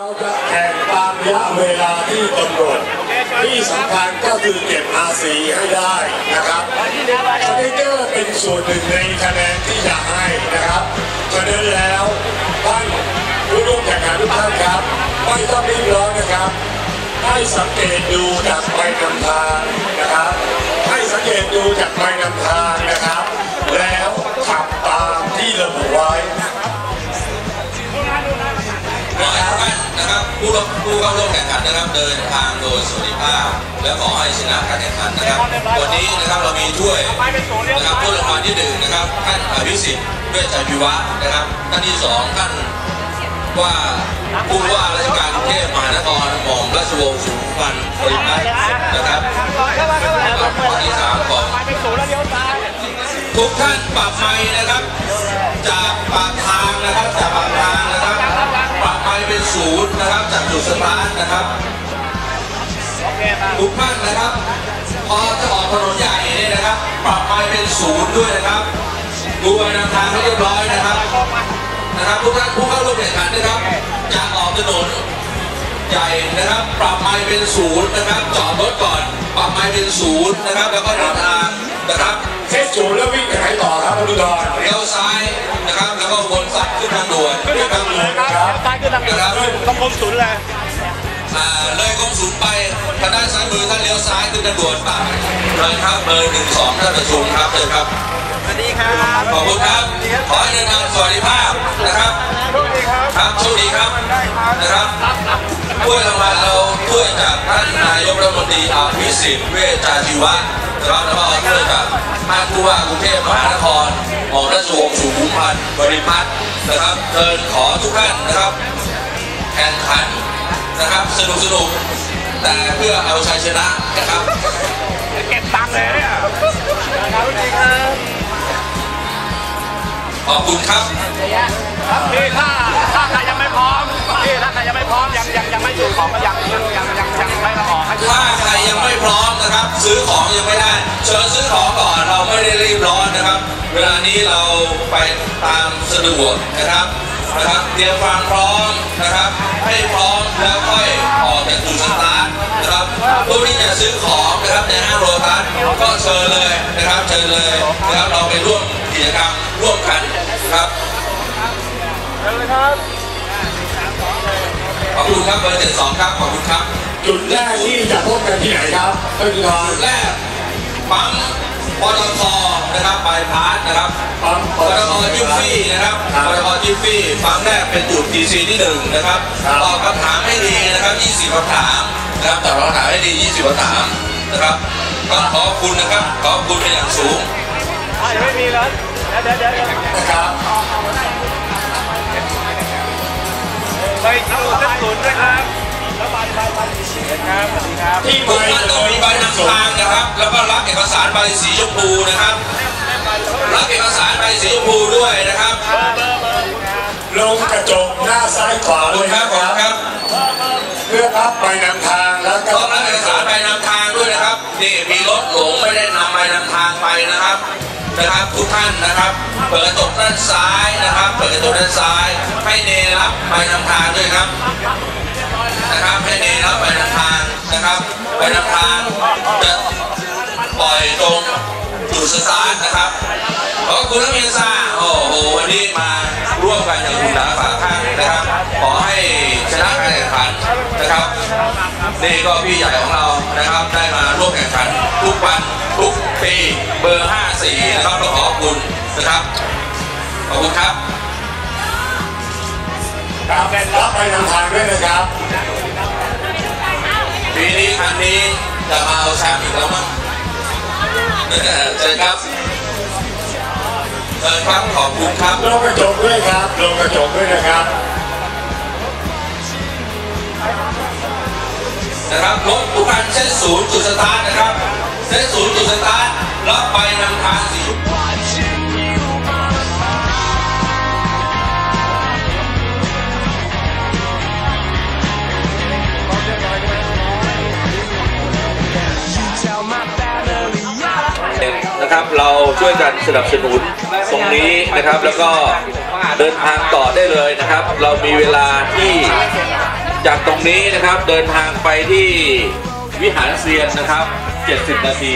เราจะแข่งตามระยะเวลาที่กำหนดที่สำคัญก็คือเก็บภาษีให้ได้นะครับสติ๊กเกอร์เป็นส่วนหนึ่งในคะแนนที่จะให้นะครับฉะนั้นแล้วท่านผู้ร่วมแข่งขันทุกท่านครับไม่ต้องรีบร้อนนะครับให้สังเกตดูจากใบนำทางนะครับให้สังเกตดูจากใบนำทาง ผู้ร่วมผู้เข้าร่วมแข่งขันนะครับเดินทางโดยสวัสดิภาพ และขอให้ชนะการแข่งขันนะครับ วันนี้นะครับเรามีถ้วยนะครับถ้วยรางวัลที่หนึ่งนะครับท่านอภิสิทธิ์เวชชัยพิวัฒน์นะครับท่านที่สองท่านว่าผู้ว่าราชการกรุงเทพมหานครหม่อมราชวงศ์สุขุมพันธ์บริพัตรนะครับข้อที่สามของทุกท่านปรับไม้นะครับ จากปากทางนะครับจากปากทาง เป็นศูนย์นะครับจากจุดสตาร์ทนะครับทุกท่านนะครับ พอจะออกถนนใหญ่เนี่ยนะครับ ปรับไม้เป็นศูนย์ด้วยนะครับดูใบนำทางให้เรียบร้อยนะครับ นะครับทุกท่านผู้เข้าร่วมแข่งขันนะครับจะออกถนนใหญ่นะครับ ปรับไม้เป็นศูนย์นะครับ จอดรถก่อน ปรับไม้เป็นศูนย์นะครับ แล้วก็เดินทางนะครับเทศจูแล้ววิ่งไปไหนต่อครับท่านผู้ดอน นทางด่วนต้องคมศูนย์เลยอ่าเลยกรมศูนย์ไปทางด้านซ้ายมือท่านเลี้ยวซ้ายขึ้นทางด่วนไปเลยครับเลยหนึ่งสองท่านประชุมครับเลยครับสวัสดีครับขอบคุณครับขอให้เดินทางสวัสดิภาพนะครับโชคดีครับครับโชคดีครับนะครับถ้วยรางวัลเราถ้วยจากท่านนายกรัฐมนตรีอภิสิทธิ์เวชชาชีวะนะครับแล้วก็ถ้วยจากท่านผู้ว่ากรุงเทพมหานครหม่อมราชวงศ์สุขุมพันธ์บริพัตรนะครับเชิญขอทุกท่านนะครับ แข่งขันนะครับสนุกสนุกแต่เพื่อเอาชัยชนะนะครับเก็บตังค์เลยเนี่ยครับสวัสดีครับขอบคุณครับพี่ถ้าถ้าใครยังไม่พร้อมพี่ถ้าใครยังไม่พร้อมยังยังยังไม่ถูกของก็ยังยังยังยังยังไม่มาออกให้ดูถ้าใครยังไม่พร้อมนะครับ ซื้อของยังไม่ได้เชิญซื้อของก่อนเราไม่ได้รีบร้อนนะครับ เวลานี้เราไปตามสะดวกนะครับนะครับเตรียมความพร้อมนะครับ ผู้ที่จะซื้อของนะครับในห้างโรตัสก็เชิญเลยนะครับเชิญเลยนะครับเราไปร่วมกิจกรรมร่วมกันครับเชิญเลยครับขอบคุณครับเบอร์เจ็ดสองครับขอบคุณครับ จุดแรกที่จะพบกันที่ไหนครับท่านผู้ดอนจุดแรกปั๊มปตทนะครับบายพาสนะครับปั๊มปตทจิฟฟี่นะครับปตทจิฟฟี่ปั๊มแรกเป็นจุด DC ที่หนึ่งนะครับตอบคำถามให้ดีนะครับ20คำถาม นะครับตอบคำถามให้ดี 20คำถามนะครับก็ขอบคุณนะครับ ขอบคุณเป็นอย่างสูงอะยังไม่มีเลยเดี๋ยวเดี๋ยวเดี๋ยวนะครับไปดูเส้นศูนย์ด้วยครับแล้วไปไปไปครับสวัสดีครับที่ทุกไปท่านต้องมีใบนำทางนะครับ แล้วก็รับเอกสารใบสีชมพูนะครับ รับเอกสารใบสีชมพูด้วยนะครับ ลงกระจกหน้าซ้ายขวาขอบเลคุณยคนะรับขคอบรัคุบณครับเพื่อรับไปนำทางแล้วก็ ต้องรับเอกสารใบนำทางด้วยนะครับ นี่มีรถหลงไม่ได้นำใบนำทางไปนะครับนะครับทุกท่านนะครับ เปิดกระจกด้านซ้ายนะครับ เปิดกระจกด้านซ้าย ให้เนรับใบนำทางด้วยครับ นะครับให้เนรับใบนำทางนะครับใบนำทางจะปล่อยตรงจุดสตาร์ทนะครับขอบคุณนักเรียนซ่าโอ้โหวันนี้มาร่วมกันอย่างคุณหนาฝาข้างนะครับ ขอให้ ชนะการแข่งขันนะครับนี่ก็พี่ใหญ่ของเรานะครับ ได้มาร่วมแข่งขันทุกวันทุกปีเบอร์ 54 นะครับเราขอบคุณนะครับขอบคุณครับครับรับไปนำทางด้วยนะครับปีนี้ครั้งนี้จะมาเอาแชมป์อีกแล้วมั้งเชิญครับเชิญครับขอบคุณครับลงกระจกด้วยครับลงกระจกด้วยนะครับ นะครับรถทุกคันเส้นศูนย์จุดสตาร์ทนะครับ เส้นศูนย์จุดสตาร์ทรับไปนำทางสีนะครับเราช่วยกันสนับสนุนตรงนี้นะครับ แล้วก็เดินทางต่อได้เลยนะครับ เรามีเวลาที่ จากตรงนี้นะครับเดินทางไปที่วิหารเซียนนะครับ 70 นาที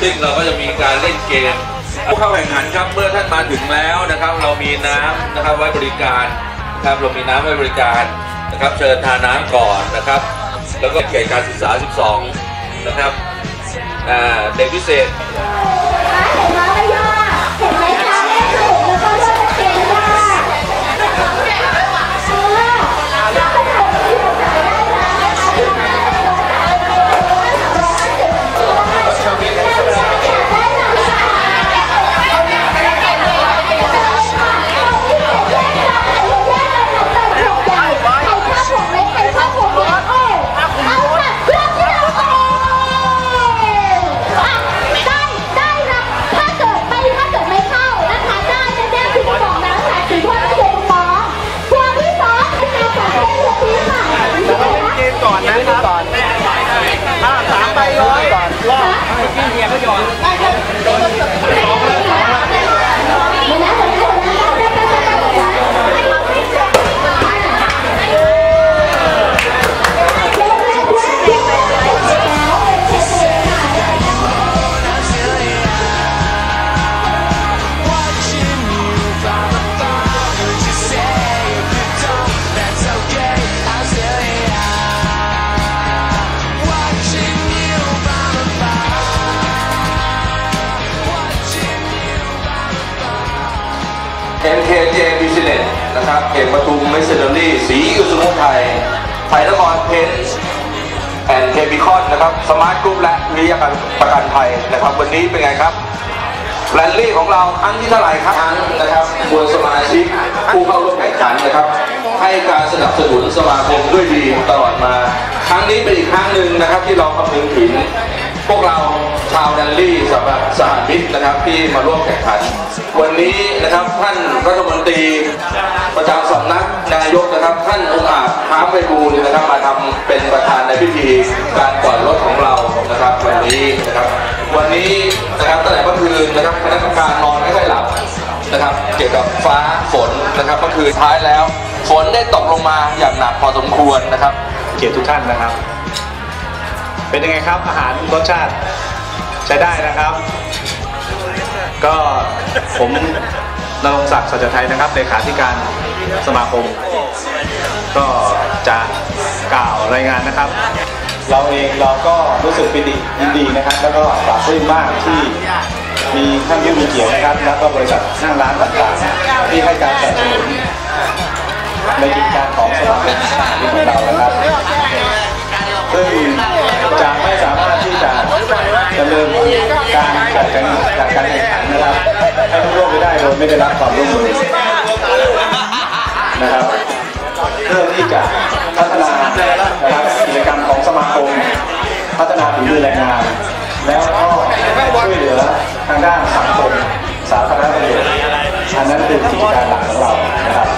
ซึ่งเราก็จะมีการเล่นเกมผู้เข้าแข่งขันครับเมื่อท่านมาถึงแล้วนะครับ เรามีน้ำนะครับไว้บริการนะครับเรามีน้ำไว้บริการนะครับ เชิญทานน้ำก่อนนะครับ แล้วก็เขตการศึกษา 12 นะครับเด็กพิเศษ เมสเซอรี่สีอิวสมุทรไทยไทยนครเพนแอนเคบิคอนนะครับสมาร์ทกรุ๊ปและวิทยาการประกันภัยนะครับ วันนี้เป็นไงครับแรลลี่ของเราครั้งที่เท่าไหร่ครับครั้งนะครับมวลสมาชิกผู้เข้าร่วมแข่งขันนะครับ ให้การสนับสนุนสมาคมด้วยดีตลอดมา ครั้งนี้เป็นอีกครั้งหนึ่งนะครับที่เราคำนึงถึง พวกเราชาวแรลลี่สหสหมิตรนะครับที่มาร่วมแข่งขัน วันนี้นะครับท่านรัฐมนตรีประจำสำนักนายกนะครับ ท่านองค์อาจค้ามไปบูลนะครับมาทำเป็นประธานในพิธีการปล่อยรถของเรานะครับวันนี้นะครับ วันนี้นะครับตั้งแต่เมื่อคืนนะครับคณะกรรมการนอนไม่ค่อยหลับนะครับ เกี่ยวกับฟ้าฝนนะครับเมื่อคืนท้ายแล้ว ฝนได้ตกลงมาอย่างหนักพอสมควรนะครับ เกียรติทุกท่านนะครับ เป็นยังไงครับอาหารรสชาติใช้ได้นะครับ ก็ผมนรงศักดิ์สัจไทยนะครับเลขาธิการสมาคม ก็จะกล่าวรายงานนะครับ เราเองเราก็รู้สึกปิติยินดีนะครับ แล้วก็ปลาบปลื้มมากที่มีท่านผู้มีเกียรตินะครับ แล้วก็บริษัทห้างร้านต่างๆ ที่ให้การสนับสนุนในกิจการของสมาคมของเรานะครับซึ่ง ดำเนินการจัดการจัดการแข่งขันนะครับให้ทุกโลกไปได้โดยไม่ได้รับความร่วมมือนะครับเพื่อที่จะพัฒนานะครับกิจกรรมของสมาคม พัฒนาฝีมือแรงงาน แล้วก็ช่วยเหลือทางด้านสังคมสาธารณประโยชน์อันนั้นคือกิจการหลักของเรานะครับ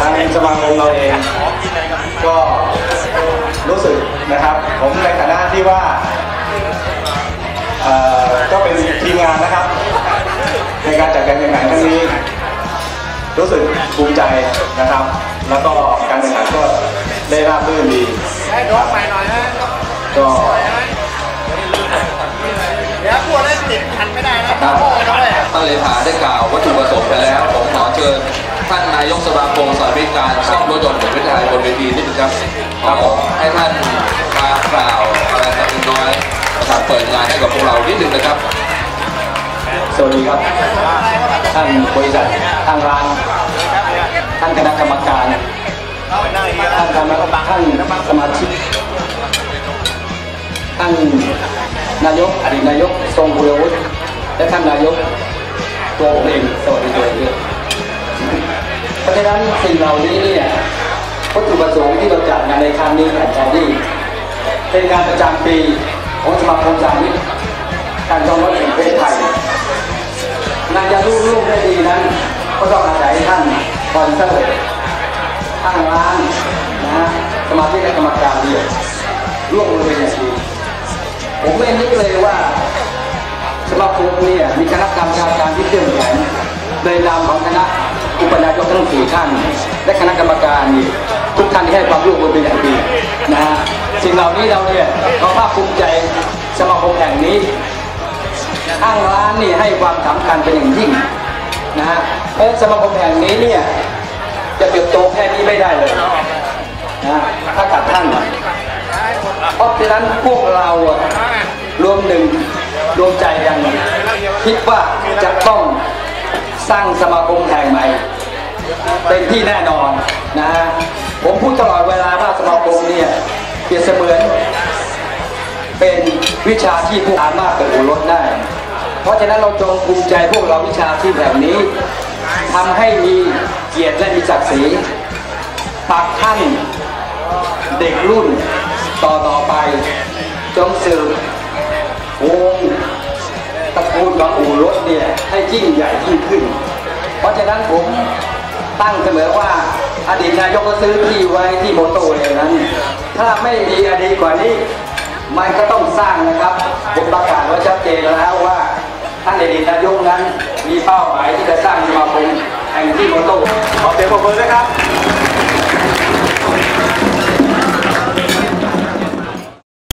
ทางสมาคมเราเองก็รู้สึกนะครับ ผมในฐานะที่ว่า ก็เป็นทีมงานนะครับ ในการจัดการแข่งขันครั้งนี้ รู้สึกภูมิใจนะครับ แล้วก็การแข่งขันก็ได้ราบรื่นดีครับก็เดี๋ยวกลัวเล่นติดทันไม่ได้นะท่านเลขาได้กล่าววัตถุประสงค์ไปแล้ว ผมขอเชิญท่านนายกสมาคมสาธิตการซ่อมรถยนต์แห่งประเทศไทยบนเวทีนิดนึงครับครับผมให้ท่าน เปิดงานให้กับพวกเรานิดนึงนะครับ สวัสดีครับ ท่านบริษัททางร้าน ท่านคณะกรรมการ ท่านคณะท่านสมาชิก ท่านนายกอดีตนายกทรงคุณวุฒิและท่านนายกตัวผมเองสวัสดีตัวเองด้วยเพราะฉะนั้นสิ่งเหล่านี้เนี่ยวัตถุประสงค์ที่เราจัดงานในครั้งนี้แข่งขันนี้เป็นการประจำปี ของสมาคมสามิตการท่องรถแห่งประเทศไทยงานจะรุ่งรุ่งได้ดีนั้นก็ต้องอาศัยท่านคอนเสิร์ตทางร้านนะ สมาชิกและกรรมการเดียวร่วมมือเป็นอย่างดีผมไม่นึกเลยว่าสมาคมเนี่ยมีคณะกรรมการการที่เข้มแข็งในนามของคณะอุปนายกทั้งสี่ท่าน และคณะกรรมการทุกท่านที่ให้ความร่วมมือเป็นอย่างดีนะฮะ สิ่งเหล่านี้เราเนี่ยเราภาคภูมิใจสมาคมแห่งนี้อ้างร้านนี่ให้ความสำคัญเป็นอย่างยิ่งนะฮะเพราะสมาคมแห่งนี้เนี่ยจะเติบโตแค่นี้ไม่ได้เลยนะถ้าขาดท่านเพราะฉะนั้นพวกเราอะรวมหนึ่งรวมใจกันคิดว่าจะต้องสร้างสมาคมแห่งใหม่เป็นที่แน่นอนนะฮะผมพูดตลอดเวลาว่าสมาคมเนี่ย ปรียบเสมือน เป็นวิชาที่พวกสามารถเปิดหัวรถได้ เพราะฉะนั้นเราจงภูมิใจพวกเราวิชาที่แบบนี้ทำให้มีเกียรติและมีศักดิ์ศรีปักท่านเด็กรุ่นต่อต่อไป จงสืบวงตระกูลของอู่รถเนี่ยให้ยิ่งใหญ่ยิ่งขึ้น เพราะฉะนั้นผมตั้งเสมอว่า อดีตนายกก็ซื้อที่ไว้ที่โมโตเวย์นั้น ถ้าไม่มีอดีตกว่านี้ มันก็ต้องสร้างนะครับผมประกาศไว้ชัดเจนแล้วว่าท่านอดีตนายกนั้นมีเป้าหมายที่จะสร้างสมาคมแห่งที่โมโตขอเสียงปรบมือด้วยครับ